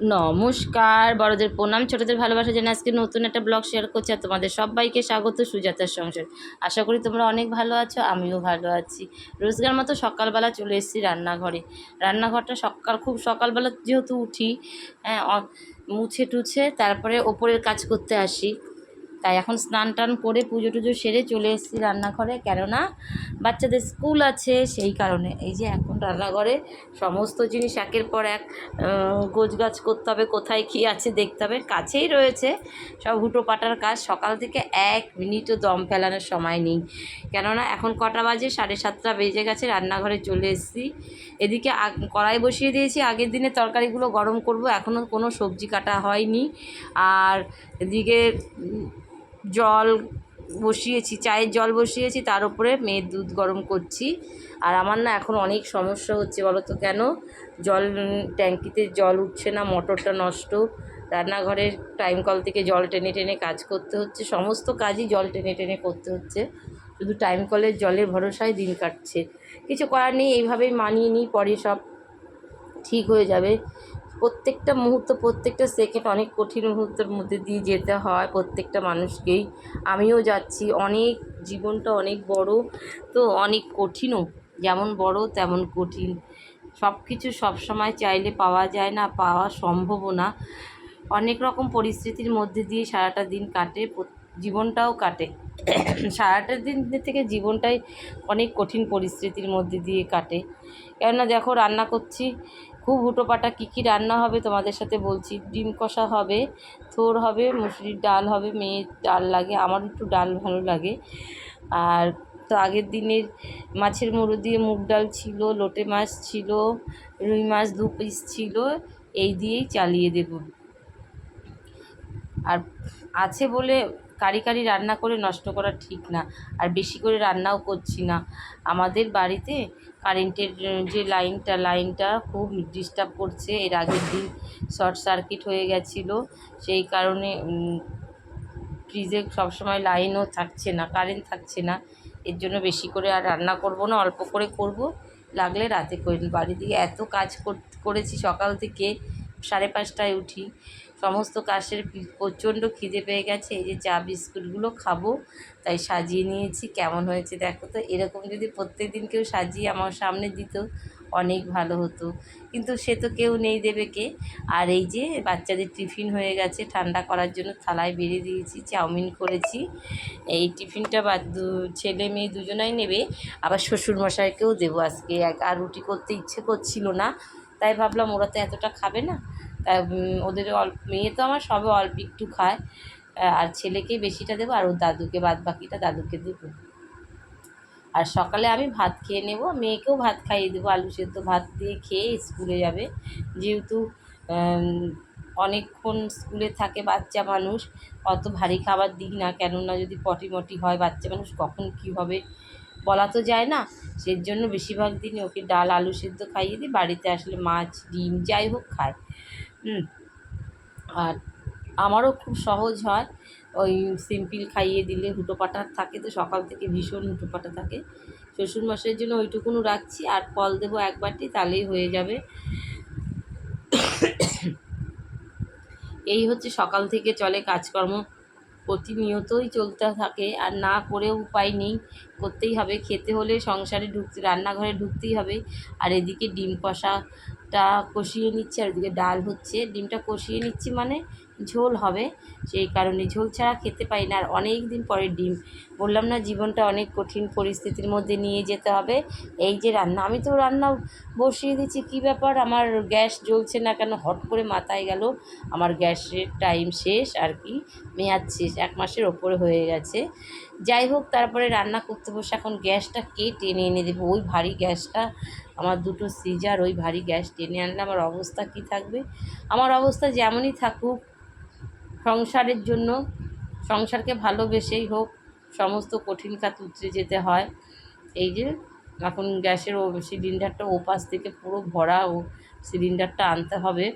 নমস্কার, বড়দের প্রণাম, ছোটদের ভালোবাসা জানি আজকে নতুন একটা ব্লগ শেয়ার করছি আর তোমাদের সবাইকে স্বাগত সুজাতার সংসার। আশা করি তোমরা অনেক ভালো আছো, আমিও ভালো আছি। রোজগার মতো সকালবেলা চলে এসেছি রান্নাঘরে। রান্নাঘরটা সকাল, খুব সকালবেলা যেহেতু উঠি হ্যাঁ মুছে টুছে তারপরে ওপরের কাজ করতে আসি। তাই এখন স্নান টান করে পুজো টুজো সেরে চলে এসেছি রান্নাঘরে। কেননা বাচ্চাদের স্কুল আছে সেই কারণে। এই যে এখন রান্নাঘরে সমস্ত জিনিস একের পর এক গোছ গাছ করতে হবে, কোথায় কী আছে দেখতে হবে। কাছেই রয়েছে সব হুটো পাটার কাজ। সকাল থেকে এক মিনিটও দম ফেলানোর সময় নেই। কেননা এখন কটা বাজে? সাড়ে সাতটা বেজে গেছে, রান্নাঘরে চলে এসেছি। এদিকে কড়াই বসিয়ে দিয়েছি। আগের দিনে তরকারিগুলো গরম করব, এখনও কোনো সবজি কাটা হয়নি। আর এদিকে জল বসিয়েছি, চায়ের জল বসিয়েছি, তার উপরে মেয়ের দুধ গরম করছি। আর আমার না এখন অনেক সমস্যা হচ্ছে বলো তো কেন? জল ট্যাঙ্কিতে জল উঠছে না, মোটরটা নষ্ট। রান্নাঘরের টাইম কল থেকে জল টেনে টেনে কাজ করতে হচ্ছে, সমস্ত কাজই জল টেনে টেনে করতে হচ্ছে। শুধু টাইম কলের জলের ভরসায় দিন কাটছে। কিছু করার নেই, এইভাবেই মানিয়ে নিই, পরে সব ঠিক হয়ে যাবে। প্রত্যেকটা মুহূর্ত, প্রত্যেকটা সেকেন্ড অনেক কঠিন মুহূর্তের মধ্যে দিয়ে যেতে হয় প্রত্যেকটা মানুষকেই। আমিও যাচ্ছি, অনেক জীবনটা অনেক বড়, তো অনেক কঠিনও। যেমন বড়, তেমন কঠিন। সব কিছু সবসময় চাইলে পাওয়া যায় না, পাওয়া সম্ভবও না। অনেক রকম পরিস্থিতির মধ্যে দিয়ে সারাটা দিন কাটে জীবনটাও কাটে। সারাটা দিন থেকে জীবনটাই অনেক কঠিন পরিস্থিতির মধ্যে দিয়ে কাটে। কেননা দেখো, রান্না করছি খুব হুটোপাটা কী কী রান্না হবে তোমাদের সাথে বলছি। ডিম কষা হবে, থোর হবে, মুসুরির ডাল হবে, মেয়ের ডাল লাগে, আমার একটু ডাল ভালো লাগে। আর তো আগের দিনের মাছের মুড়ো দিয়ে মুগ ডাল ছিল, লোটে মাছ ছিল, রুই মাছ দু পিস ছিল, এই দিয়েই চালিয়ে দেব। আর আছে বলে কারি কারি রান্না করে নষ্ট করা ঠিক না। আর বেশি করে রান্নাও করছি না। আমাদের বাড়িতে কারেন্টের যে লাইনটা লাইনটা খুব ডিস্টার্ব করছে। এর আগের দিন শর্ট সার্কিট হয়ে গেছিল। সেই কারণে ফ্রিজে সবসময় লাইনও থাকছে না কারেন্ট থাকছে না। এর জন্য বেশি করে আর রান্না করব না, অল্প করে করব। লাগলে রাতে করে বাড়ি দিয়ে এত কাজ কর- করেছি সকাল থেকে। সাড়ে পাঁচটায় উঠি। সমস্ত কাশের প্রচণ্ড খিদে পেয়ে গেছে, এই যে চা বিস্কুটগুলো খাব, তাই সাজিয়ে নিয়েছি, কেমন হয়েছে দেখো তো, এরকম যদি প্রত্যেক দিন কেউ সাজিয়ে আমার সামনে দিত, অনেক ভালো হতো। কিন্তু সে তো কেউ নেই দেবে কে আর এই যে বাচ্চাদের টিফিন হয়ে গেছে, ঠান্ডা করার জন্য থালায় বেড়ে দিয়েছি, চাউমিন করেছি। এই টিফিনটা বা ছেলে মেয়ে দুজনাই নেবে, আবার শ্বশুরমশাইকেও দেবো আজকে। আর রুটি করতে ইচ্ছে করছিল না, তাই ভাবলাম ওরা তো এতটা খাবে না উম, ওদের অল্প মেয়ে তো আমার সবে অল্প একটু খায়। আর ছেলেকে বেশিটা দেবো আর ওর দাদুকে বাদ বাকিটা দাদুকে দেবো। আর সকালে আমি ভাত খেয়ে নেব মেয়েকেও ভাত খাইয়ে দেবো আলু সেদ্ধ ভাত দিয়ে খেয়ে স্কুলে যাবে। যেহেতু অনেকক্ষণ স্কুলে থাকে বাচ্চা মানুষ অত ভারী খাবার দিই না কেননা যদি পটি মটি হয় বাচ্চা মানুষ কখন কী হবে? বলা তো যায় না। সেই জন্য বেশিরভাগ দিনই ওকে ডাল, আলু সেদ্ধ খাইয়ে দিই। বাড়িতে আসলে মাছ, ডিম, যাই হোক খায় আর আমারও খুব সহজ হয়। ওই সিম্পল খাইয়ে দিলে হুটোপাটা থাকে তো, সকাল থেকে ভীষণ হুটোপাটা থাকে। শ্বশুর শ্বশুরমশাইয়ের জন্য ওইটুকুনও রাখছি। আর ফল দেবো এক বাটি, তাহলেই হয়ে যাবে। এই হচ্ছে সকাল থেকে চলে কাজকর্ম। প্রতিনিয়তই চলতে থাকে আর না করে উপায় নেই। করতেই হবে। খেতে হলে সংসারে ঢুকতে, রান্নাঘরে ঢুকতেই হবে। আর এদিকে ডিম কষাটা কষিয়ে নিচ্ছে, আর এদিকে ডাল হচ্ছে। ডিমটা কষিয়ে নিচ্ছি মানে ঝোল হবে, সেই কারণে ঝোল ছাড়া খেতে পাই না। আর অনেক দিন পরে ডিম। বললাম না, জীবনটা অনেক কঠিন পরিস্থিতির মধ্যে নিয়ে যেতে হবে। এই যে রান্না, আমি তো রান্না বসিয়ে দিচ্ছি, কী ব্যাপার? আমার গ্যাস জ্বলছে না কেন? হট করে মাথায় গেল। আমার গ্যাসের টাইম শেষ, আর কি? মেয়াদ শেষ, এক মাসের ওপরে হয়ে গেছে। যাই হোক, তারপরে রান্না করতে বসে এখন গ্যাসটা কে টেনে এনে দেবো? ওই ভারী গ্যাসটা, আমার দুটো সিজার, ওই ভারী গ্যাস টেনে আনলে আমার অবস্থা কী থাকবে? আমার অবস্থা যেমনই থাকুক সংসারের জন্য, সংসারকে ভালোবেসেই হোক, সমস্ত কঠিন কাজ উতরে যেতে হয়। এই যে, এখন গ্যাসের সিলিন্ডারটা ওপাশ থেকে পুরো ভরা ও সিলিন্ডারটা আনতে হবে।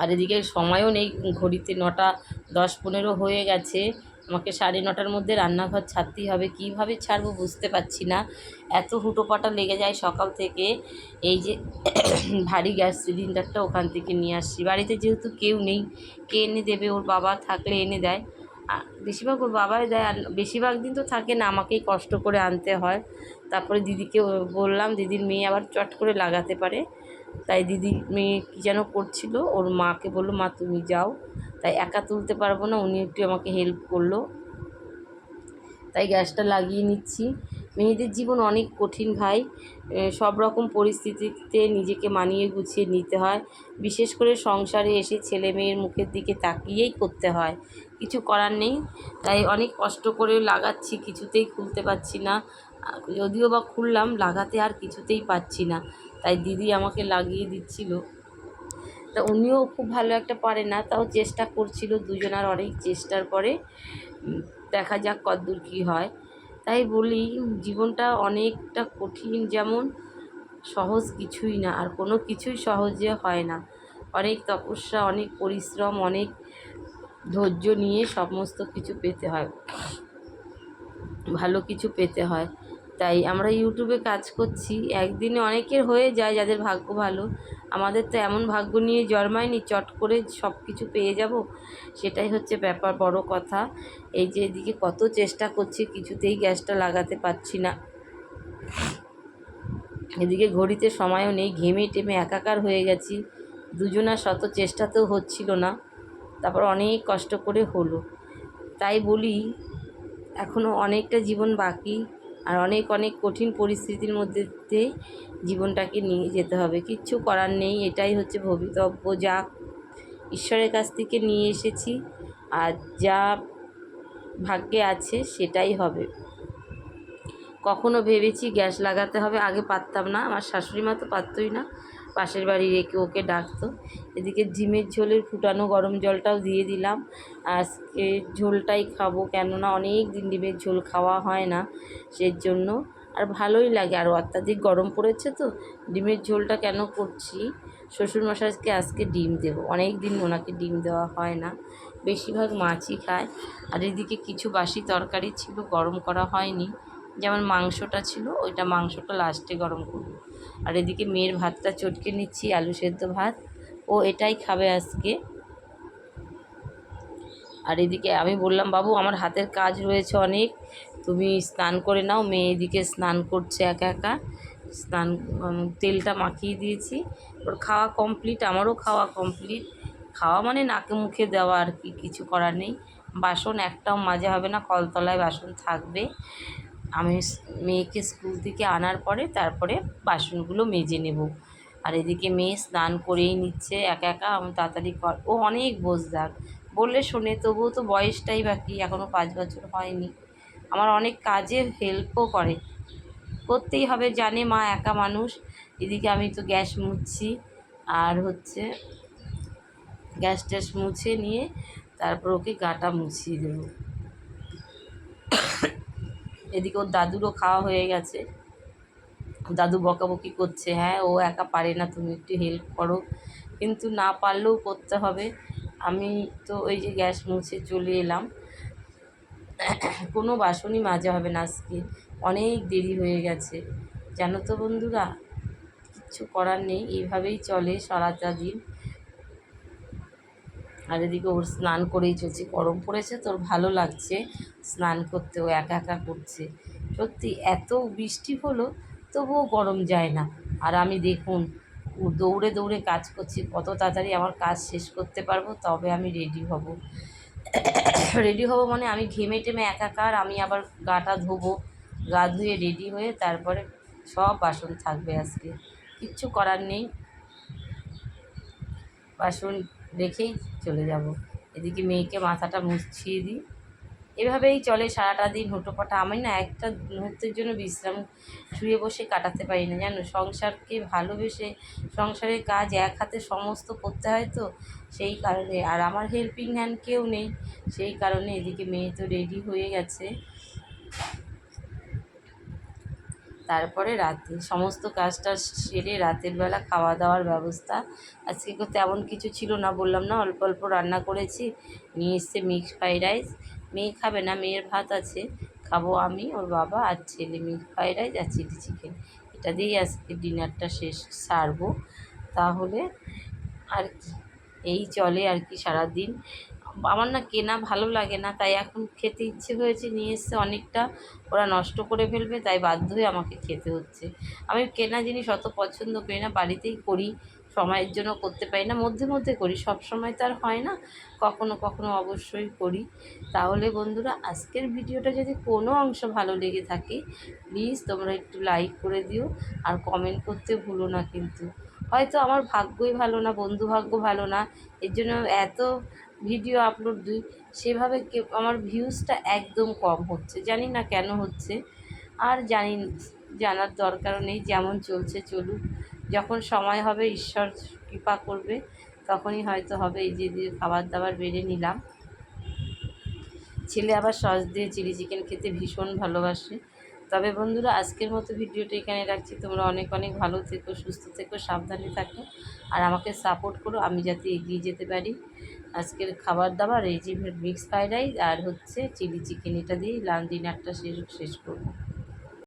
আর এদিকে সময়ও নেই, ঘড়িতে নটা দশ পনেরো হয়ে গেছে। আমাকে সাড়ে নটার মধ্যে রান্নাঘর ছাড়তেই হবে। কীভাবে ছাড়বো বুঝতে পারছি না। এত হুটোপাটা লেগে যায় সকাল থেকে। এই যে ভারী গ্যাস সিলিন্ডারটা ওখান থেকে নিয়ে আসছি। বাড়িতে যেহেতু কেউ নেই, কে এনে দেবে? ওর বাবা থাকলে এনে দেয়। বেশিরভাগ ওর বাবাই দেয়। আর বেশিরভাগ দিন তো থাকে না, আমাকেই কষ্ট করে আনতে হয়। তারপরে দিদিকে বললাম, দিদির মেয়ে আবার চট করে লাগাতে পারে। তাই দিদি মেয়ে কী যেন করছিল, ওর মাকে বলল, মা, তুমি যাও। তাই একা তুলতে পারব না, উনি একটু আমাকে হেল্প করল। তাই গ্যাসটা লাগিয়ে নিচ্ছি। মেয়েদের জীবন অনেক কঠিন ভাই। সব রকম পরিস্থিতিতে নিজেকে মানিয়ে গুছিয়ে নিতে হয়। বিশেষ করে সংসারে এসে ছেলে মেয়ের মুখের দিকে তাকিয়েই করতে হয়। কিছু করার নেই। তাই অনেক কষ্ট করে লাগাচ্ছি, কিছুতেই খুলতে পারছি না। যদিও বা খুললাম, লাগাতে আর কিছুতেই পারছি না। তাই দিদি আমাকে লাগিয়ে দিচ্ছিল। তা উনিও খুব ভালো একটা পারে না, তাও চেষ্টা করছিল দুজনার অনেক চেষ্টার পরে দেখা যাক কতদূর কী হয়। তাই বলি, জীবনটা অনেকটা কঠিন যেমন, সহজ কিছুই না আর কোনো কিছুই সহজে হয় না। অনেক তপস্যা, অনেক পরিশ্রম, অনেক ধৈর্য নিয়ে সমস্ত কিছু পেতে হয়। ভালো কিছু পেতে হয়। তাই আমরা ইউটিউবে কাজ করছি। একদিনে অনেকের হয়ে যায় যাদের ভাগ্য ভালো। আমাদের তো এমন ভাগ্য নিয়ে জন্মায়নি, চট করে সব কিছু পেয়ে যাব, সেটাই হচ্ছে ব্যাপার, বড় কথা। এই যে এদিকে কত চেষ্টা করছি, কিছুতেই গ্যাসটা লাগাতে পারছি না। এদিকে ঘড়িতে সময়ও নেই, ঘেমে টেমে একাকার হয়ে গেছি। দুজনার শত চেষ্টাতেও হচ্ছিল না। তারপর অনেক কষ্ট করে হলো। তাই বলি এখনও অনেকটা জীবন বাকি। আর অনেক অনেক কঠিন পরিস্থিতির মধ্যে দিয়েই জীবনটাকে নিয়ে যেতে হবে। কিচ্ছু করার নেই, এটাই হচ্ছে ভবিতব্য। যা ঈশ্বরের কাছ থেকে নিয়ে এসেছি আর যা ভাগ্যে আছে সেটাই হবে। কখনো ভেবেছি গ্যাস লাগাতে হবে, আগে পারতাম না। আমার শাশুড়ি মা তো পারতই না। পাশের বাড়ি রেখে ওকে ডাকতো। এদিকে ডিমের ঝোলের ফুটানো গরম জলটাও দিয়ে দিলাম। আজকে ঝোলটাই খাব, কেননা অনেক দিন ডিমের ঝোল খাওয়া হয় না সেই জন্য। আর ভালোই লাগে, আর অত্যাধিক গরম পড়েছে তো, ডিমের ঝোলটা কেন করছি? শ্বশুরমশাইকে আজকে ডিম দেবো। অনেক দিন ওনাকে ডিম দেওয়া হয় না, বেশিরভাগ মাছই খায়। আর এদিকে কিছু বাসি তরকারি ছিল, গরম করা হয়নি। যেমন মাংসটা ছিল, ওইটা মাংসটা লাস্টে গরম করব। আর এদিকে মেয়ের ভাতটা চটকে নিচ্ছি, আলু সেদ্ধ ভাত। ও এটাই খাবে আজকে। আর এদিকে আমি বললাম, বাবু, আমার হাতের কাজ রয়েছে অনেক। তুমি স্নান করে নাও। মেয়ে এদিকে স্নান করছে একা একা। স্নান তেলটা মাখিয়ে দিয়েছি। ওর খাওয়া কমপ্লিট, আমারও খাওয়া কমপ্লিট। খাওয়া মানে নাকে মুখে দেওয়া আর কি, কিছু করার নেই। বাসন একটাও মাজা হবে না, কলতলায় বাসন থাকবে। আমি মেয়েকে স্কুল থেকে আনার পরে তারপরে বাসনগুলো মেজে নেব। আর এদিকে মেয়ে স্নান করেই নিচ্ছে, একা একা আমি তাড়াতাড়ি কর, ও অনেক বোঝ বোঝদার। বললে শোনে, তবুও তো বয়সটাই বাকি এখনও পাঁচ বছর হয়নি। আমার অনেক কাজে হেল্পও করে। করতেই হবে, জানে মা একা মানুষ। এদিকে আমি তো গ্যাস মুছছি, আর হচ্ছে গ্যাস ট্যাস মুছে নিয়ে তারপর ওকে গাটা মুছিয়ে দেবো। এদিকে ওর দাদুরও খাওয়া হয়ে গেছে। দাদু বকাবকি করছে হ্যাঁ ও একা পারে না, তুমি একটু হেল্প করো। কিন্তু না পারলেও করতে হবে। আমি তো ওই যে গ্যাস মুছে চলে এলাম। কোনো বাসনই মাজা হবে না আজকে। অনেক দেরি হয়ে গেছে। জানো তো বন্ধুরা, কিচ্ছু করার নেই। এইভাবেই চলে সারাটা দিন। আর এদিকে ওর স্নান করেই চলছে। গরম পড়েছে, তোর ভালো লাগছে স্নান করতে, ও একা একা করছে। সত্যি এত বৃষ্টি হলো, তবুও গরম যায় না। আর আমি দেখুন দৌড়ে দৌড়ে কাজ করছি, কত তাড়াতাড়ি আমার কাজ শেষ করতে পারব, তবে আমি রেডি হব। রেডি হব মানে আমি ঘেমে টেমে একাকার, আমি আবার গাটা ধোবো, গা ধুয়ে রেডি হয়ে তারপরে সব বাসন থাকবে আজকে। কিচ্ছু করার নেই। বাসন রেখেই চলে যাব। এদিকে মেয়েকে মাথাটা মুছিয়ে দিই। এভাবেই চলে সারাটা দিন, হুটোপাটা। আমি না একটা মুহূর্তের জন্য বিশ্রাম শুয়ে বসে কাটাতে পারি না। জানো, সংসারকে ভালোবেসে সংসারের কাজ এক হাতে সমস্ত করতে হয় তো, সেই কারণে। আর আমার হেল্পিং হ্যান্ড কেউ নেই, সেই কারণে এদিকে মেয়ে তো রেডি হয়ে গেছে। তারপরে রাতে সমস্ত কাজটা সেরে রাতের বেলা খাওয়া দাওয়ার ব্যবস্থা। আজকে তেমন কিছু ছিল না, বললাম না, অল্প অল্প রান্না করেছি। নিয়ে এসছে মিক্সড ফ্রাইড রাইস। মেয়ে খাবে না, মেয়ের ভাত আছে। খাব আমি, ওর বাবা আর ছেলে। মিল্ক ফ্রাইড রাইস আর চিলি চিকেন। এটা দিয়েই আজকে ডিনারটা শেষ, সারবো। তাহলে আর কি, এই চলে আর কি সারাদিন। আমার না কেনা ভালো লাগে না, তাই এখন খেতে ইচ্ছে হয়েছে নিয়ে এসছে অনেকটা ওরা নষ্ট করে ফেলবে, তাই বাধ্য হয়ে আমাকে খেতে হচ্ছে। আমি কেনা জিনিস অত পছন্দ করি না, বাড়িতেই করি, সময়ের জন্য করতে পারি না, মধ্যে মধ্যে করি, সব সময় তো আর হয় না, কখনো কখনো অবশ্যই করি। তাহলে বন্ধুরা, আজকের ভিডিওটা যদি কোনো অংশ ভালো লেগে থাকে প্লিজ তোমরা একটু লাইক করে দিও, আর কমেন্ট করতে ভুলো না কিন্তু। হয়তো আমার ভাগ্যই ভালো না বন্ধু ভাগ্য ভালো না, এর জন্য এত ভিডিও আপলোড দিই, সেভাবে আমার ভিউজটা একদম কম হচ্ছে। জানি না কেন হচ্ছে, আর জানি, জানার দরকারও নেই, যেমন চলছে চলুক। যখন সময় হবে, ঈশ্বর কৃপা করবে, তখনই হয়তো হবে এই যে দিয়ে খাবার দাবার বেড়ে নিলাম। ছেলে আবার সস দিয়ে চিলি চিকেন খেতে ভীষণ ভালোবাসে। তবে বন্ধুরা, আজকের মতো ভিডিওটা এখানে রাখছি। তোমরা অনেক অনেক ভালো থেকো, সুস্থ থেকো, সাবধানে থাকো। আর আমাকে সাপোর্ট করো, আমি যাতে এগিয়ে যেতে পারি। আজকের খাবার দাবার, এই যে মিক্স ফ্রাইড রাইস আর হচ্ছে চিলি চিকেন। এটা দিয়েই লাঞ্চ ডিনারটা শেষ শেষ করব।